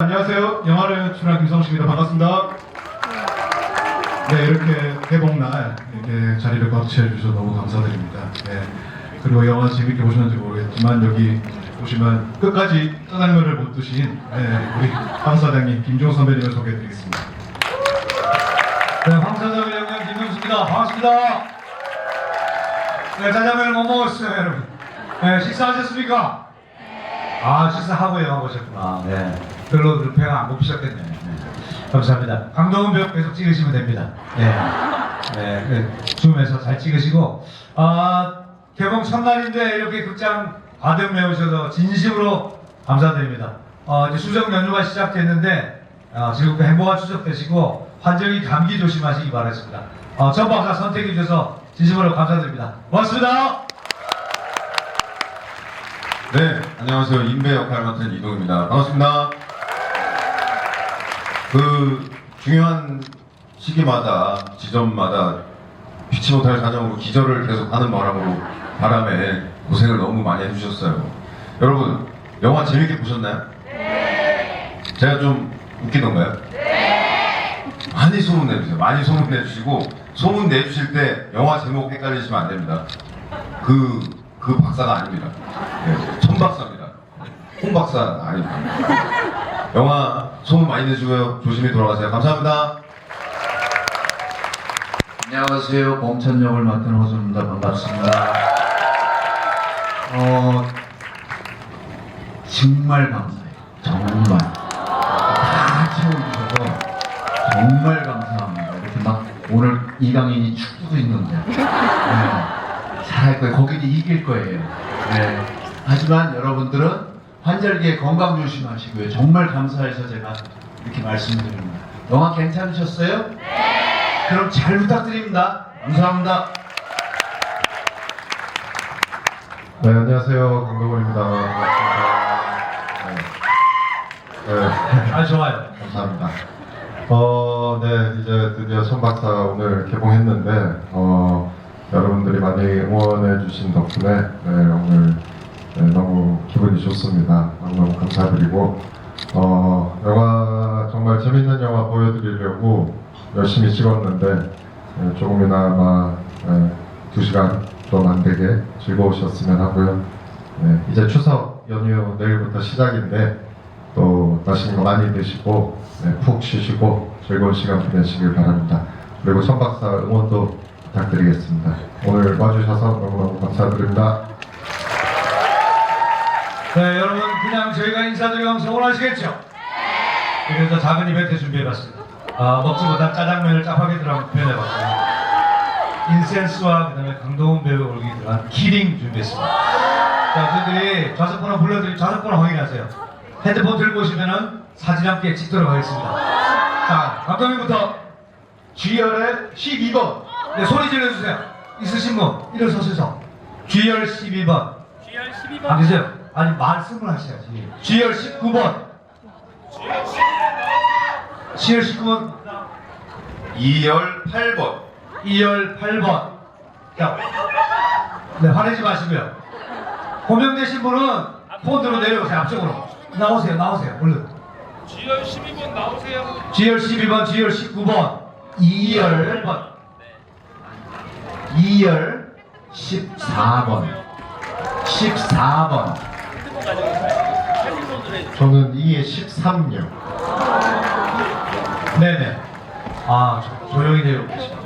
안녕하세요. 영화를 출연한 김성식입니다. 반갑습니다. 네, 이렇게 개봉날 이렇게 자리를 꽉 채워주셔서 너무 감사드립니다. 네, 그리고 영화 재밌게 보셨는지 모르겠지만 여기 보시면 끝까지 짜장면을 못 드신 네, 우리 황 사장님 김종 선배님을 소개해드리겠습니다. 네, 황 사장 영양 김명수입니다. 반갑습니다. 네, 짜장면을 못 먹었어요, 여러분. 네, 식사하셨습니까? 아, 식사하고 영화 보셨구나. 네. 별로 그 배가 안 고프셨겠네요. 네. 감사합니다. 강동원 배우 계속 찍으시면 됩니다. 네. 네, 그 줌에서 잘 찍으시고, 아, 개봉 첫날인데 이렇게 극장 가득 메우셔서 진심으로 감사드립니다. 어, 이제 수정 연휴가 시작됐는데, 어, 즐겁고 행복한 추석 되시고, 환절기 감기 조심하시기 바라겠습니다. 어, 전 박사 선택해 주셔서 진심으로 감사드립니다. 고맙습니다. 네, 안녕하세요. 인배 역할 맡은 이동입니다. 반갑습니다. 그 중요한 시기마다 지점마다 피치 못할 사정으로 기절을 계속 하는 바람으로 바람에 고생을 너무 많이 해주셨어요. 여러분 영화 재밌게 보셨나요? 네. 제가 좀 웃기던가요? 네. 많이 소문 내주세요. 많이 소문 내주시고 소문 내주실 때 영화 제목 헷갈리시면 안 됩니다. 그, 그 박사가 아닙니다. 네, 천 박사입니다. 홍 박사 아닙니다. 영화 소문 많이 내주고요. 조심히 돌아가세요. 감사합니다. 안녕하세요. 범천 역을 맡은 호수입니다. 반갑습니다. 어, 정말 감사해요. 정말. 다 채워주셔서 정말 감사합니다. 이렇게 막 오늘 이 강인이 축구도 있는데. 네, 잘할 거예요. 거기는 이길 거예요. 네. 하지만 여러분들은 환절기에 건강 조심하시고요. 정말 감사해서 제가 이렇게 말씀드립니다. 영화 괜찮으셨어요? 그럼 잘 부탁드립니다. 감사합니다. 네, 안녕하세요. 강동원입니다. 네. 네. 아, 좋아요. 감사합니다. 어, 네, 이제 드디어 천박사 오늘 개봉했는데, 어, 여러분들이 많이 응원해 주신 덕분에, 네, 오늘 네, 좋습니다. 너무너무 감사드리고, 어, 영화, 정말 재밌는 영화 보여드리려고 열심히 찍었는데, 네, 조금이나마, 네, 두 시간 좀안 되게 즐거우셨으면 하고요. 네, 이제 추석 연휴 내일부터 시작인데, 또 맛있는 거 많이 드시고 네, 푹 쉬시고 즐거운 시간 보내시길 바랍니다. 그리고 천 박사 응원도 부탁드리겠습니다. 오늘 와주셔서 너무너무 감사드립니다. 네, 여러분 그냥 저희가 인사드리면 서운하시겠죠? 그래서 작은 이벤트 준비해봤습니다. 아, 먹지 못한 짜장면을 짜파게티로 한번 표현해봤고요. 인센스와 그다음에 강동원 배우 얼굴이 들어간 키링 준비했습니다. 자, 저희들이 좌석번호 불러드리 좌석번호 확인하세요. 핸드폰 들고 오시면은 사진 함께 찍도록 하겠습니다. 자, 감독님부터 G열의 12번. 네, 소리 질러주세요. 있으신 분 일어서셔서 G열 12번. GR 12번 안 되세요? 아니 말씀을 하셔야지. G열 19번. G열 19번. 2열 8번. 2열 8번. 자, 네 화내지 마시고요. 호명되신 분은 폰으로 내려오세요 앞쪽으로. 나오세요, 나오세요, 얼른. GR 12번 나오세요. G열 12번, G열 19번, 2열 8번, 2열 14번, 14번. 저는 2의 13년. 네네. 아, 조- 조용히 내려오겠습니다.